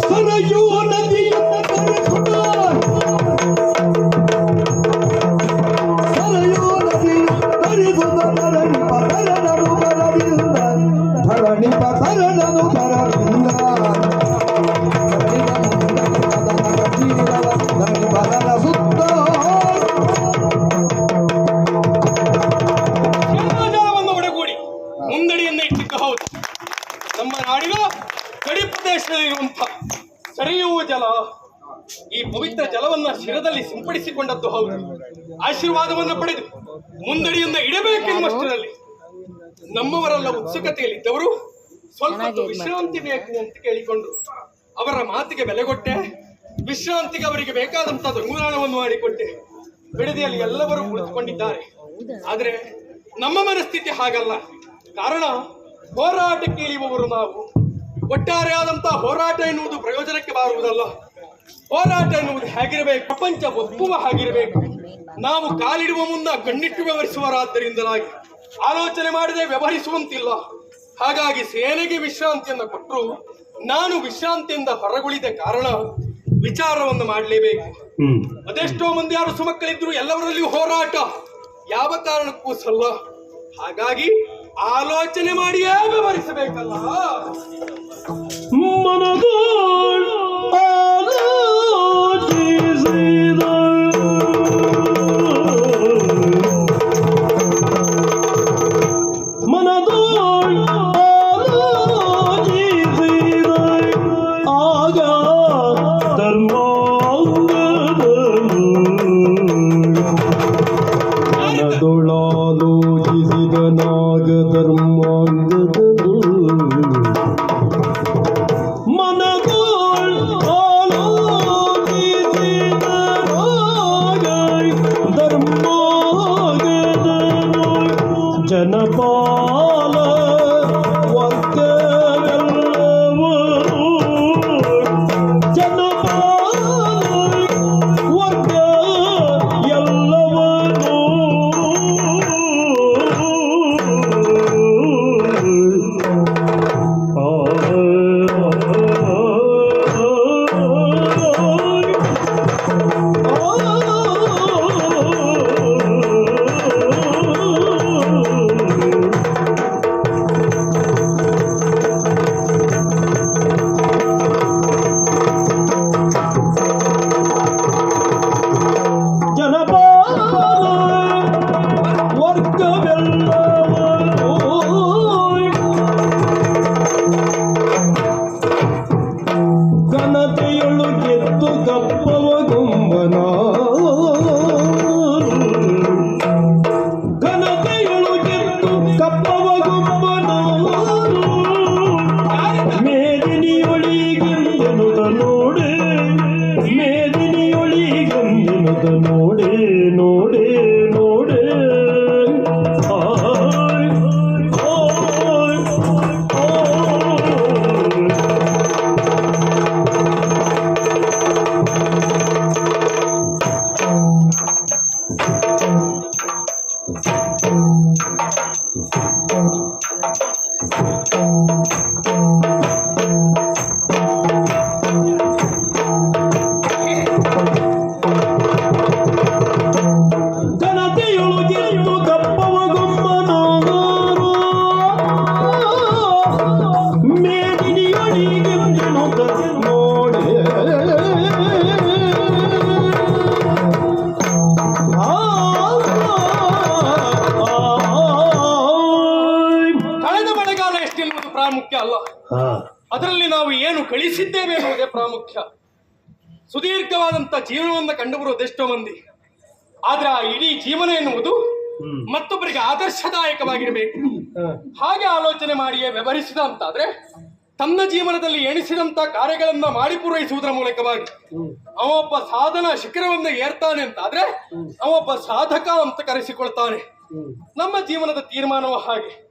ಸರಯೂ ಆಶೀರ್ವಾದವನ್ನ ಪಡೆದು ಮುಂದಡಿಯಿಂದ ಇಡಬೇಕೆನ್ನುವಷ್ಟರಲ್ಲಿ ನಮ್ಮವರೆಲ್ಲ ಉತ್ಸುಕತೆಯಲ್ಲಿದ್ದವರು ಸ್ವಲ್ಪ ವಿಶ್ರಾಂತಿ ಬೇಕು ಅಂತ ಕೇಳಿಕೊಂಡು ಅವರ ಮಾತಿಗೆ ಬೆಲೆ ಕೊಟ್ಟೆ ವಿಶ್ರಾಂತಿಗೆ ಅವರಿಗೆ ಬೇಕಾದಂತಹ ಅನುದಾನವನ್ನು ಮಾಡಿಕೊಟ್ಟೆ. ಬಿಡದಿಯಲ್ಲಿ ಎಲ್ಲವರು ಉಳಿದುಕೊಂಡಿದ್ದಾರೆ. ಆದ್ರೆ ನಮ್ಮ ಮನಸ್ಥಿತಿ ಹಾಗಲ್ಲ. ಕಾರಣ ಹೋರಾಟಕ್ಕೆ ಇಳಿಯುವವರು ನಾವು. ಒಟ್ಟಾರೆ ಆದಂತಹ ಹೋರಾಟ ಎನ್ನುವುದು ಪ್ರಯೋಜನಕ್ಕೆ ಬಾರುವುದಲ್ಲ. ಹೋರಾಟ ಎನ್ನುವುದು ಹೇಗಿರಬೇಕು? ಪ್ರಪಂಚ ಒಪ್ಪುವ ಹಾಗಿರಬೇಕು? ನಾವು ಕಾಲಿಡುವ ಮುನ್ನ ಕಣ್ಣಿಟ್ಟು ವ್ಯವಹರಿಸುವರಾದ್ದರಿಂದಲಾಗಿ ಆಲೋಚನೆ ಮಾಡದೆ ವ್ಯವಹರಿಸುವಂತಿಲ್ಲ. ಹಾಗಾಗಿ ಸೇನೆಗೆ ವಿಶ್ರಾಂತಿಯನ್ನು ಕೊಟ್ಟರು ನಾನು ವಿಶ್ರಾಂತಿಯಿಂದ ಹೊರಗುಳಿದ ಕಾರಣ ವಿಚಾರವನ್ನು ಮಾಡಲೇಬೇಕು. ಅದೆಷ್ಟೋ ಮಂದಿ ಯಾರು ಸುಮಕ್ಕಳಿದ್ರು ಎಲ್ಲವರಲ್ಲಿಯೂ ಹೋರಾಟ. ಯಾವ ಕಾರಣಕ್ಕೂ ಸಲ್ಲ. ಹಾಗಾಗಿ ಆಲೋಚನೆ ಮಾಡಿಯೇ ವ್ಯವಹರಿಸಬೇಕಲ್ಲ. Thank you. ಕಳೆದ ಎನ್ನುವುದು ಪ್ರಾಮುಖ್ಯ ಅಲ್ಲ. ಅದರಲ್ಲಿ ನಾವು ಏನು ಕಳಿಸಿದ್ದೇವೆ ಎನ್ನುವುದೇ ಪ್ರಾಮುಖ್ಯ. ಸುದೀರ್ಘವಾದಂತ ಜೀವನವನ್ನು ಕಂಡುಬರುವುದು ಎಷ್ಟೋ ಮಂದಿ. ಆದ್ರೆ ಆ ಇಡೀ ಜೀವನ ಎನ್ನುವುದು ಮತ್ತೊಬ್ಬರಿಗೆ ಆದರ್ಶದಾಯಕವಾಗಿರಬೇಕು. ಹಾಗೆ ಆಲೋಚನೆ ಮಾಡಿಯೇ ವ್ಯವಹರಿಸಿದ ಅಂತಾದ್ರೆ ತನ್ನ ಜೀವನದಲ್ಲಿ ಎಣಿಸಿದಂತ ಕಾರ್ಯಗಳನ್ನ ಮಾಡಿ ಪೂರೈಸುವುದರ ಮೂಲಕವಾಗಿ ಅವೊಬ್ಬ ಸಾಧನ ಶಿಖರವನ್ನ ಏರ್ತಾನೆ ಅಂತಾದ್ರೆ ಅವೊಬ್ಬ ಸಾಧಕ ಅಂತ ಕರೆಸಿಕೊಳ್ತಾನೆ. ನಮ್ಮ ಜೀವನದ ತೀರ್ಮಾನವ ಹಾಗೆ.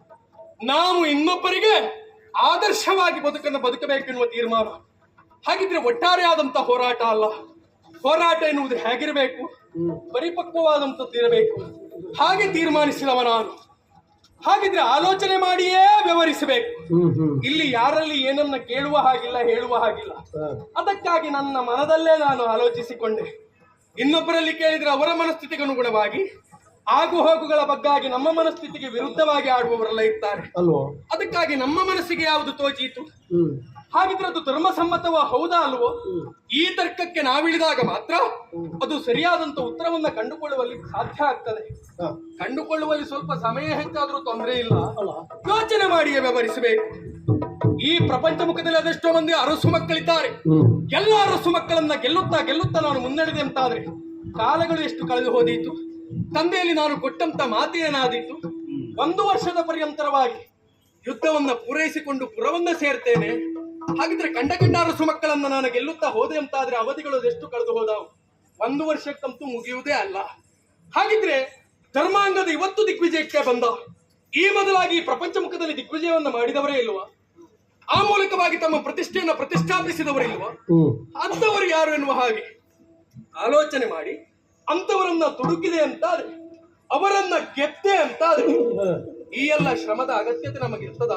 ನಾವು ಇನ್ನೊಬ್ಬರಿಗೆ ಆದರ್ಶವಾಗಿ ಬದುಕನ್ನು ಬದುಕಬೇಕೆನ್ನುವ ತೀರ್ಮಾನ. ಹಾಗಿದ್ರೆ ಒಟ್ಟಾರೆ ಆದಂತ ಹೋರಾಟ ಅಲ್ಲ. ಹೋರಾಟ ಎನ್ನುವುದು ಹೇಗಿರಬೇಕು? ಪರಿಪಕ್ವವಾದಂಥದ್ದು ಇರಬೇಕು. ಹಾಗೆ ತೀರ್ಮಾನಿಸಿದವ ನಾನು. ಹಾಗಿದ್ರೆ ಆಲೋಚನೆ ಮಾಡಿಯೇ ವ್ಯವಹರಿಸಬೇಕು. ಇಲ್ಲಿ ಯಾರಲ್ಲಿ ಏನನ್ನ ಕೇಳುವ ಹಾಗಿಲ್ಲ, ಹೇಳುವ ಹಾಗಿಲ್ಲ. ಅದಕ್ಕಾಗಿ ನನ್ನ ಮನದಲ್ಲೇ ನಾನು ಆಲೋಚಿಸಿಕೊಂಡೆ. ಇನ್ನೊಬ್ಬರಲ್ಲಿ ಕೇಳಿದ್ರೆ ಅವರ ಮನಸ್ಥಿತಿಗೆ ಅನುಗುಣವಾಗಿ ಆಗು ಹೋಗುಗಳ ಬಗ್ಗಾಗಿ ನಮ್ಮ ಮನಸ್ಥಿತಿಗೆ ವಿರುದ್ಧವಾಗಿ ಆಡುವವರೆಲ್ಲ ಇರ್ತಾರೆ. ಅಲ್ವೋ? ಅದಕ್ಕಾಗಿ ನಮ್ಮ ಮನಸ್ಸಿಗೆ ಯಾವುದು ತೋಚೀತು? ಹ್ಮ್. ಹಾಗಿದ್ರೆ ಅದು ಧರ್ಮಸಮ್ಮತವ ಹೌದಾ ಅಲ್ವೋ? ಈ ತರ್ಕಕ್ಕೆ ನಾವಿಳಿದಾಗ ಮಾತ್ರ ಅದು ಸರಿಯಾದಂತ ಉತ್ತರವನ್ನ ಕಂಡುಕೊಳ್ಳುವಲ್ಲಿ ಸಾಧ್ಯ ಆಗ್ತದೆ. ಕಂಡುಕೊಳ್ಳುವಲ್ಲಿ ಸ್ವಲ್ಪ ಸಮಯ ಹೆಚ್ಚಾದ್ರೂ ತೊಂದರೆ ಇಲ್ಲ. ಯೋಚನೆ ಮಾಡಿಯೇ ವ್ಯವಹರಿಸಬೇಕು. ಈ ಪ್ರಪಂಚ ಮುಖದಲ್ಲಿ ಅದೆಷ್ಟೋ ಮಂದಿ ಅರಸು ಮಕ್ಕಳಿದ್ದಾರೆ. ಎಲ್ಲ ಅರಸು ಮಕ್ಕಳನ್ನ ಗೆಲ್ಲುತ್ತಾ ಗೆಲ್ಲುತ್ತಾ ನಾನು ಮುನ್ನಡೆದೆ ಅಂತಾದ್ರೆ ಕಾಲಗಳು ಎಷ್ಟು ಕಳೆದು ಹೋದೀತು? ತಂದೆಯಲ್ಲಿ ನಾನು ಕೊಟ್ಟಂತ ಮಾತೇನಾದೀತು ಒಂದು ವರ್ಷದ ಪರ್ಯಂತರವಾಗಿ ಯುದ್ಧವನ್ನ ಪೂರೈಸಿಕೊಂಡು ಪುರವನ್ನ ಸೇರ್ತೇನೆ. ಹಾಗಿದ್ರೆ ಕಂಡ ಕಂಡ ಅರಸು ಮಕ್ಕಳನ್ನ ನಾನು ಗೆಲ್ಲುತ್ತಾ ಹೋದೆ ಅಂತಾದ್ರೆ ಅವಧಿಗಳು ಎಷ್ಟು ಕಳೆದು ಹೋದವು? ಒಂದು ವರ್ಷಕ್ಕಂತೂ ಮುಗಿಯುವುದೇ ಅಲ್ಲ. ಹಾಗಿದ್ರೆ ಧರ್ಮಾಂಗದ ಇವತ್ತು ದಿಗ್ವಿಜಯಕ್ಕೆ ಬಂದ ಈ ಮೊದಲಾಗಿ ಪ್ರಪಂಚ ಮುಖದಲ್ಲಿ ದಿಗ್ವಿಜಯವನ್ನ ಮಾಡಿದವರೇ ಇಲ್ವಾ? ಆ ಮೂಲಕವಾಗಿ ತಮ್ಮ ಪ್ರತಿಷ್ಠೆಯನ್ನು ಪ್ರತಿಷ್ಠಾಪಿಸಿದವರಿಲ್ವಾ? ಇಲ್ವಾ ಅಂತವರು ಯಾರು ಎನ್ನುವ ಹಾಗೆ? ಆಲೋಚನೆ ಮಾಡಿ ಅಂತವರನ್ನ ತುಡುಕಿದೆ ಅಂತಾದ್ರೆ ಅವರನ್ನ ಗೆದ್ದೆ ಅಂತಾದ್ರೆ. ಈ ಎಲ್ಲ ಶ್ರಮದ ಅಗತ್ಯತೆ ನಮಗಿರ್ತದ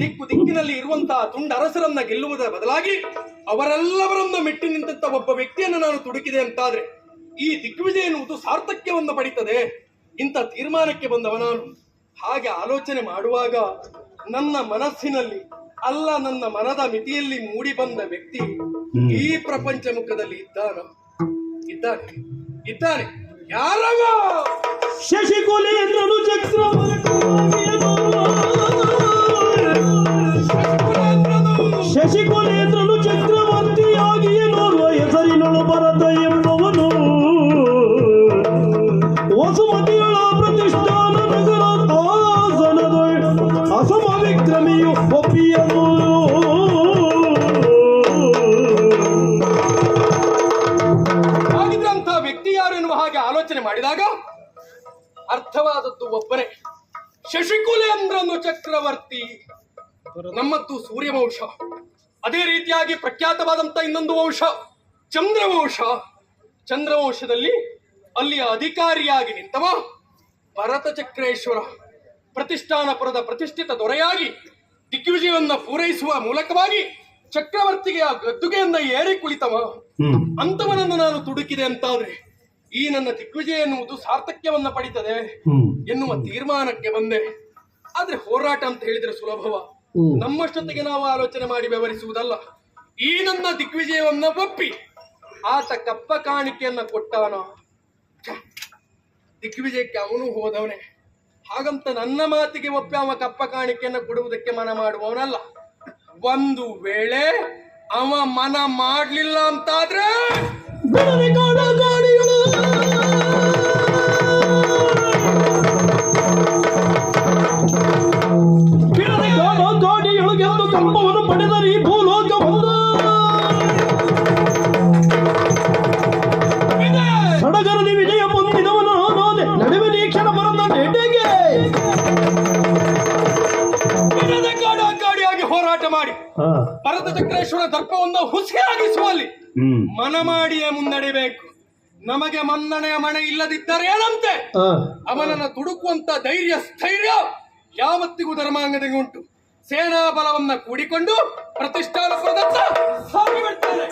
ದಿಕ್ಕು ದಿಕ್ಕಿನಲ್ಲಿ ಇರುವಂತಹ ತುಂಡ ಅರಸರನ್ನ ಗೆಲ್ಲುವುದರ ಬದಲಾಗಿ ಅವರೆಲ್ಲವರನ್ನ ಮೆಟ್ಟಿ ನಿಂತ ಒಬ್ಬ ವ್ಯಕ್ತಿಯನ್ನು ನಾನು ತುಡುಕಿದೆ ಅಂತಾದ್ರೆ ಈ ದಿಗ್ವಿಜಯ ಎನ್ನುವುದು ಸಾರ್ಥಕ್ಯವನ್ನು ಪಡಿತದೆ. ಇಂಥ ತೀರ್ಮಾನಕ್ಕೆ ಬಂದವ ನಾನು. ಹಾಗೆ ಆಲೋಚನೆ ಮಾಡುವಾಗ ನನ್ನ ಮನಸ್ಸಿನಲ್ಲಿ ಅಲ್ಲ ನನ್ನ ಮನದ ಮಿತಿಯಲ್ಲಿ ಮೂಡಿ ಬಂದ ವ್ಯಕ್ತಿ ಈ ಪ್ರಪಂಚ ಮುಖದಲ್ಲಿ ಇದ್ದಾನ? ಇದ್ದಾನೆ. ಇದ್ದಾನೆ ಯಾರವ? ಶಶಿಕುಲೇಂದ್ರನು ಚಕ್ರವರ್ತಿ ಶಶಿಕುಲೇಂದ್ರನು ಶಶಿಕುಲೇಂದ್ರನು ಚಕ್ರವರ್ತಿ. ನಮ್ಮದ್ದು ಸೂರ್ಯವಂಶ. ಅದೇ ರೀತಿಯಾಗಿ ಪ್ರಖ್ಯಾತವಾದಂತ ಇನ್ನೊಂದು ವಂಶ ಚಂದ್ರವಂಶ. ಚಂದ್ರವಂಶದಲ್ಲಿ ಅಲ್ಲಿಯ ಅಧಿಕಾರಿಯಾಗಿ ನಿಂತವ ಭರತ ಚಕ್ರೇಶ್ವರ ಪ್ರತಿಷ್ಠಾನಪುರದ ಪ್ರತಿಷ್ಠಿತ ದೊರೆಯಾಗಿ ದಿಗ್ವಿಜಯವನ್ನು ಪೂರೈಸುವ ಮೂಲಕವಾಗಿ ಚಕ್ರವರ್ತಿಗೆ ಆ ಗದ್ದುಗೆಯನ್ನ ಏರಿ ಕುಳಿತವ. ಅಂತವನನ್ನು ನಾನು ತುಡುಕಿದೆ ಅಂತಾದ್ರೆ ಈ ನನ್ನ ದಿಗ್ವಿಜಯ ಎನ್ನುವುದು ಸಾರ್ಥಕ್ಯವನ್ನ ಪಡಿತದೆ ಎನ್ನುವ ತೀರ್ಮಾನಕ್ಕೆ ಬಂದೆ. ಆದ್ರೆ ಹೋರಾಟ ಅಂತ ಹೇಳಿದ್ರೆ ಸುಲಭವ. ನಮ್ಮಷ್ಟೊತ್ತಿಗೆ ನಾವು ಆಲೋಚನೆ ಮಾಡಿ ವ್ಯವಹರಿಸುವುದಲ್ಲ ಈ ನನ್ನ ದಿಗ್ವಿಜಯವನ್ನ ಒಪ್ಪಿ ಆತ ಕಪ್ಪ ಕಾಣಿಕೆಯನ್ನ ಕೊಟ್ಟವನ. ದಿಗ್ವಿಜಯಕ್ಕೆ ಅವನು ಹೋದವನೇ. ಹಾಗಂತ ನನ್ನ ಮಾತಿಗೆ ಒಪ್ಪಿ ಅವ ಕಪ್ಪ ಕಾಣಿಕೆಯನ್ನ ಕೊಡುವುದಕ್ಕೆ ಮನ ಮಾಡುವವನಲ್ಲ. ಒಂದು ವೇಳೆ ಅವ ಮನ ಮಾಡ್ಲಿಲ್ಲ ಅಂತಾದ್ರೆ ಗಾಡಿಯೊಳಗೆಂದು ಪಡೆದರೆ ಈ ಭೂಲೋಕ ಬಂದ. ಸಡಗರದಿ ವಿಜಯ ಹೊಂದಿದವನು ನೋದೆ ನಡುವೆ ನೀ ಕ್ಷಣ ಬರದ ನೆಡೆಗೆ ಹೋರಾಟ ಮಾಡಿ. ಭರತ ಚಕ್ರೇಶ್ವರ ದರ್ಪವನ್ನು ಹುಸಿಯಾಗಿಸುವಲ್ಲಿ ಮನ ಮಾಡಿಯೇ ಮುನ್ನಡೆಯಬೇಕು ನಮಗೆ ಮನ್ನಣೆಯ ಮಣೆ ಇಲ್ಲದಿದ್ದರೆ ಏನಂತೆ? ಅವನನ್ನ ತುಡುಕುವಂತ ಧೈರ್ಯ ಸ್ಥೈರ್ಯ ಯಾವತ್ತಿಗೂ ಧರ್ಮಾಂಗದಲ್ಲಿ ಉಂಟು. ಸೇನಾ ಬಲವನ್ನು ಕೂಡಿಕೊಂಡು ಪ್ರತಿಷ್ಠಾನಪುರದತ್ತ ಸಾಗಿ ಬಿಡ್ತಾನೆ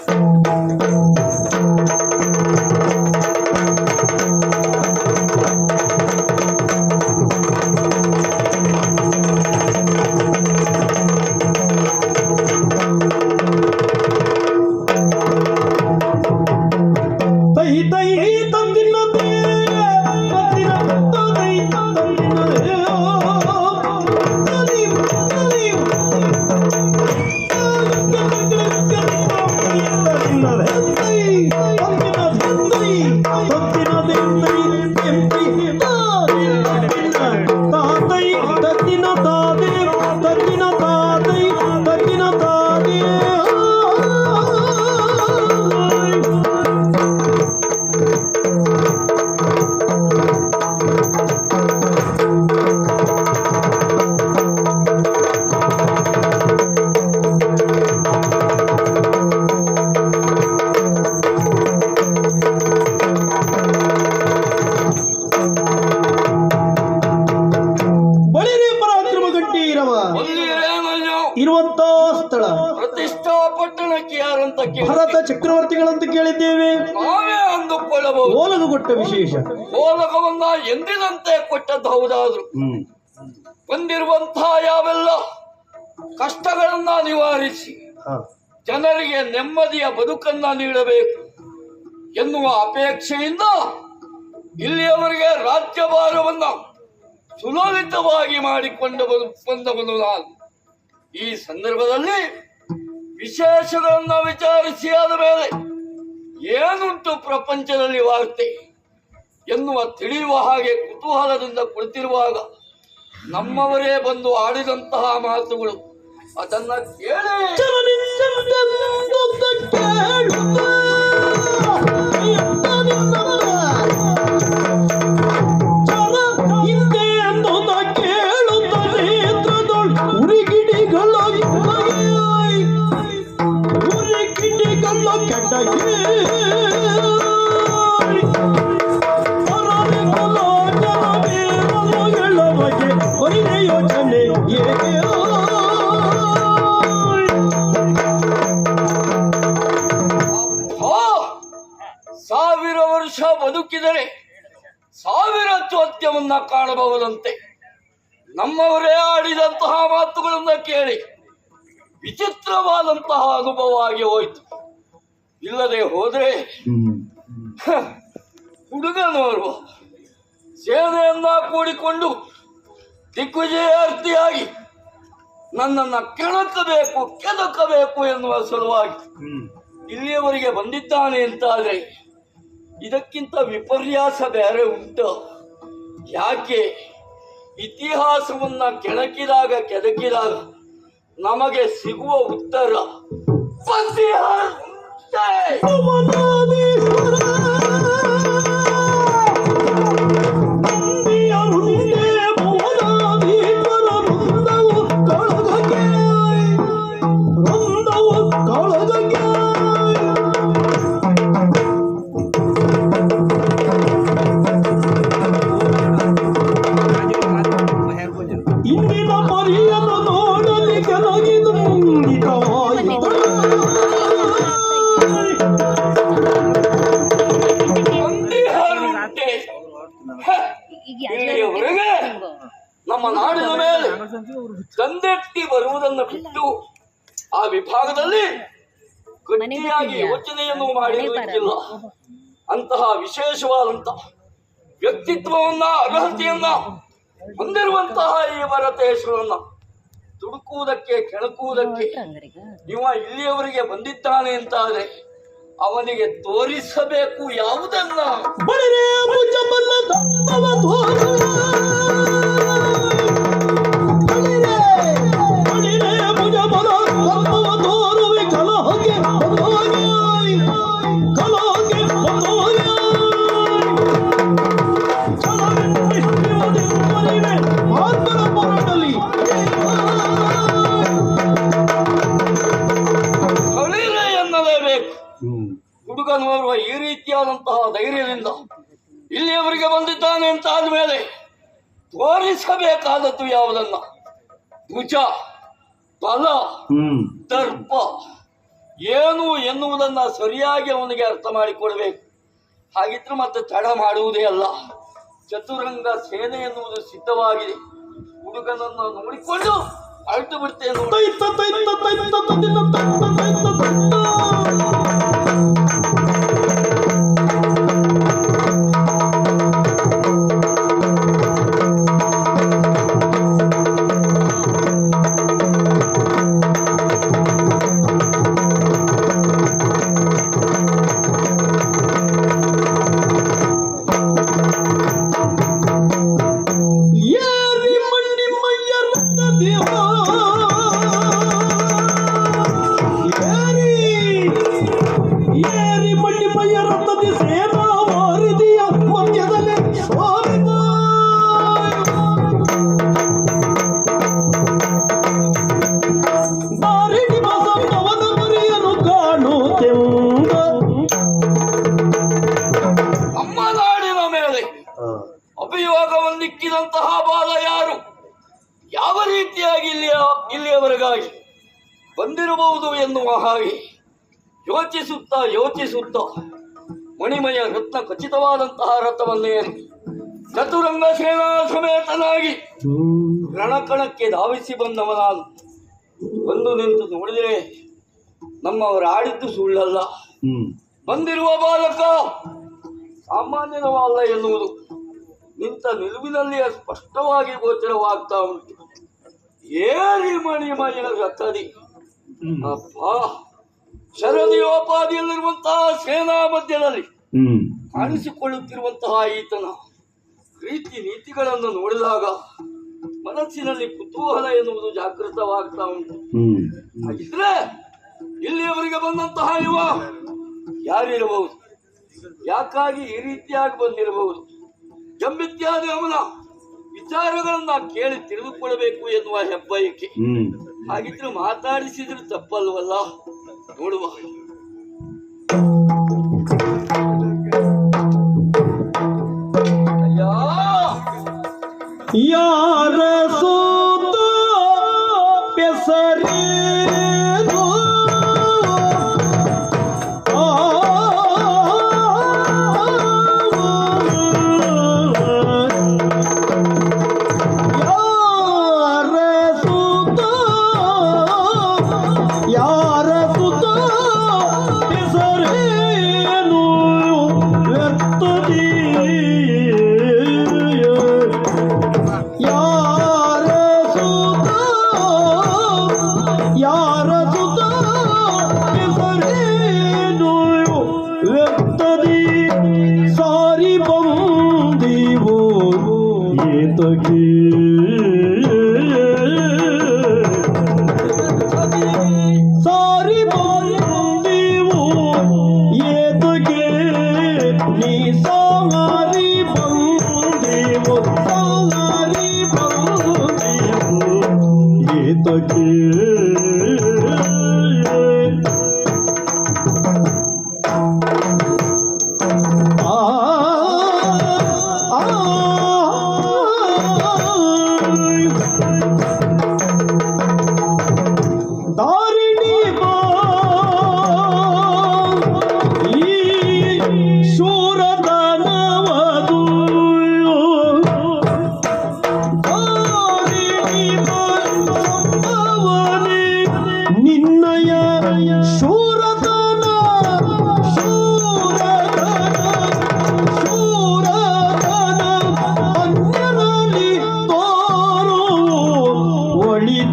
ವಿಶೇಷ. ಕೋಲಕವನ್ನ ಎಂದಿನಂತೆ ಕೊಟ್ಟದ್ದು ಹೌದಾದ್ರು. ಬಂದಿರುವಂತಹ ಯಾವೆಲ್ಲ ಕಷ್ಟಗಳನ್ನ ನಿವಾರಿಸಿ ಜನರಿಗೆ ನೆಮ್ಮದಿಯ ಬದುಕನ್ನ ನೀಡಬೇಕು ಎನ್ನುವ ಅಪೇಕ್ಷೆಯಿಂದ ಇಲ್ಲಿಯವರೆಗೆ ರಾಜ್ಯಭಾರವನ್ನ ಸುಲಲಿತವಾಗಿ ಮಾಡಿಕೊಂಡು ಬಂದವನು ನಾನು. ಈ ಸಂದರ್ಭದಲ್ಲಿ ವಿಶೇಷಗಳನ್ನ ವಿಚಾರಿಸಿ ಆದ ಮೇಲೆ ಏನುಂಟು ಪ್ರಪಂಚದಲ್ಲಿ ವಾರ್ತೆ? ಎನ್ನುವ ತಿಳಿಯುವ ಹಾಗೆ ಕುತೂಹಲದಿಂದ ಕುಳಿತಿರುವಾಗ ನಮ್ಮವರೇ ಬಂದು ಆಡಿದಂತಹ ಮಾತುಗಳು ಅದನ್ನ ಕೇಳಿ ಸಾವಿರ ಚೋದ್ಯವನ್ನ ಕಾಣಬಹುದಂತೆ. ನಮ್ಮವರೇ ಆಡಿದಂತಹ ಮಾತುಗಳನ್ನ ಕೇಳಿ ವಿಚಿತ್ರವಾದಂತಹ ಅನುಭವ ಆಗಿ ಹೋಯಿತು. ಇಲ್ಲದೆ ಹೋದ್ರೆ ಹುಡುಗನವರು ಸೇನೆಯನ್ನ ಕೂಡಿಕೊಂಡು ದಿಗ್ವಿಜಯಾರ್ಥಿಯಾಗಿ ನನ್ನನ್ನ ಕೆಣಕಬೇಕು ಕೆದಕಬೇಕು ಎನ್ನುವ ಸಲುವಾಗಿ ಇಲ್ಲಿಯವರಿಗೆ ಬಂದಿದ್ದಾನೆ ಅಂತಾದ್ರೆ ಇದಕ್ಕಿಂತ ವಿಪರ್ಯಾಸ ಬೇರೆ ಉಂಟು. ಯಾಕೆ? ಇತಿಹಾಸವನ್ನ ಕೆಣಕಿದಾಗ ಕೆದಕಿದಾಗ ನಮಗೆ ಸಿಗುವ ಉತ್ತರ ಪಂದ್ಯ ತಂದೆಟ್ಟಿ ಬರುವುದನ್ನು ಬಿಟ್ಟು ಆ ವಿಭಾಗದಲ್ಲಿ ಗಟ್ಟಿಯಾಗಿ ಯೋಚನೆಯನ್ನು ಮಾಡಿರಲಿಕ್ಕಿಲ್ಲ ಅಂತಹ ವಿಶೇಷವಾದಂತಹ ವ್ಯಕ್ತಿತ್ವವನ್ನ ಅರ್ಹತೆಯನ್ನ ಹೊಂದಿರುವಂತಹ ಈ ಭರತೇಶ್ವರನ್ನ ತುಡುಕುವುದಕ್ಕೆ ಕೆಣಕುವುದಕ್ಕೆ ಇವ ಇಲ್ಲಿಯವರಿಗೆ ಬಂದಿದ್ದಾನೆ ಅಂತಾದ್ರೆ ಅವನಿಗೆ ತೋರಿಸಬೇಕು ಯಾವುದನ್ನ? ಬಲ ದರ್ಪ ಏನು ಎನ್ನುವುದನ್ನ ಸರಿಯಾಗಿ ಅವನಿಗೆ ಅರ್ಥ ಮಾಡಿಕೊಡ್ಬೇಕು ಹಾಗಿದ್ರೆ ಮತ್ತೆ ತಡ ಮಾಡುವುದೇ ಅಲ್ಲ ಚತುರಂಗ ಸೇನೆ ಎನ್ನುವುದು ಸಿದ್ಧವಾಗಿದೆ ಹುಡುಗನನ್ನು ನೋಡಿಕೊಂಡು ಅಳ್ತು ಬಿಡ್ತೇನೆ ಯಾವ ರೀತಿಯಾಗಿ ಇಲ್ಲಿಯ ಇಲ್ಲಿಯವರೆಗಾಗಿ ಬಂದಿರಬಹುದು ಎನ್ನುವ ಹಾಗೆ ಯೋಚಿಸುತ್ತಾ ಯೋಚಿಸುತ್ತಾ ಮಣಿಮಯ ರತ್ನ ಖಚಿತವಾದಂತಹ ರಥವನ್ನೇ ಚತುರಂಗ ಸೇನಾ ಸಮೇತನಾಗಿ ರಣಕಣಕ್ಕೆ ಧಾವಿಸಿ ಬಂದವ ನಾನು. ಬಂದು ನಿಂತು ನೋಡಿದರೆ ನಮ್ಮವರು ಆಡಿದ್ದು ಸುಳ್ಳಲ್ಲ. ಬಂದಿರುವ ಬಾಲಕ ಸಾಮಾನ್ಯನವಲ್ಲ ಎನ್ನುವುದು. ನಿಂತ ನಿಲುವಿನಲ್ಲಿಯೇ ಸ್ಪಷ್ಟವಾಗಿ ಗೋಚರವಾಗ್ತಾ ಉಂಟು. ಏರಿ ಮಣಿಮಯ ರಥದಿ. ಅಪ್ಪ ಶರದಿಯೋಪಾದಿಯಲ್ಲಿರುವಂತಹ ಸೇನಾ ಮಧ್ಯದಲ್ಲಿ ಕಾಣಿಸಿಕೊಳ್ಳುತ್ತಿರುವಂತಹ ಈತನ ರೀತಿ ನೀತಿಗಳನ್ನು ನೋಡಿದಾಗ ಮನಸ್ಸಿನಲ್ಲಿ ಕುತೂಹಲ ಎನ್ನುವುದು ಜಾಗೃತವಾಗ್ತಾ ಉಂಟು. ಹಾಗಿದ್ರೆ ಇಲ್ಲಿಯವರಿಗೆ ಬಂದಂತಹ ಯುವ ಯಾರಿರಬಹುದು? ಯಾಕಾಗಿ ಈ ರೀತಿಯಾಗಿ ಬಂದಿರಬಹುದು? ಜಂಬಿತ್ಯಾದಿ ಅವನ ವಿಚಾರಗಳನ್ನ ಕೇಳಿ ತಿಳಿದುಕೊಳ್ಳಬೇಕು ಎನ್ನುವ ಹೆಬ್ಬಯಕೆ ಹಾಗಿದ್ರು ಮಾತಾಡಿಸಿದ್ರು ತಪ್ಪಲ್ವಲ್ಲ? ನೋಡುವ. ಅಯ್ಯ! ಯಾರ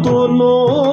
abandono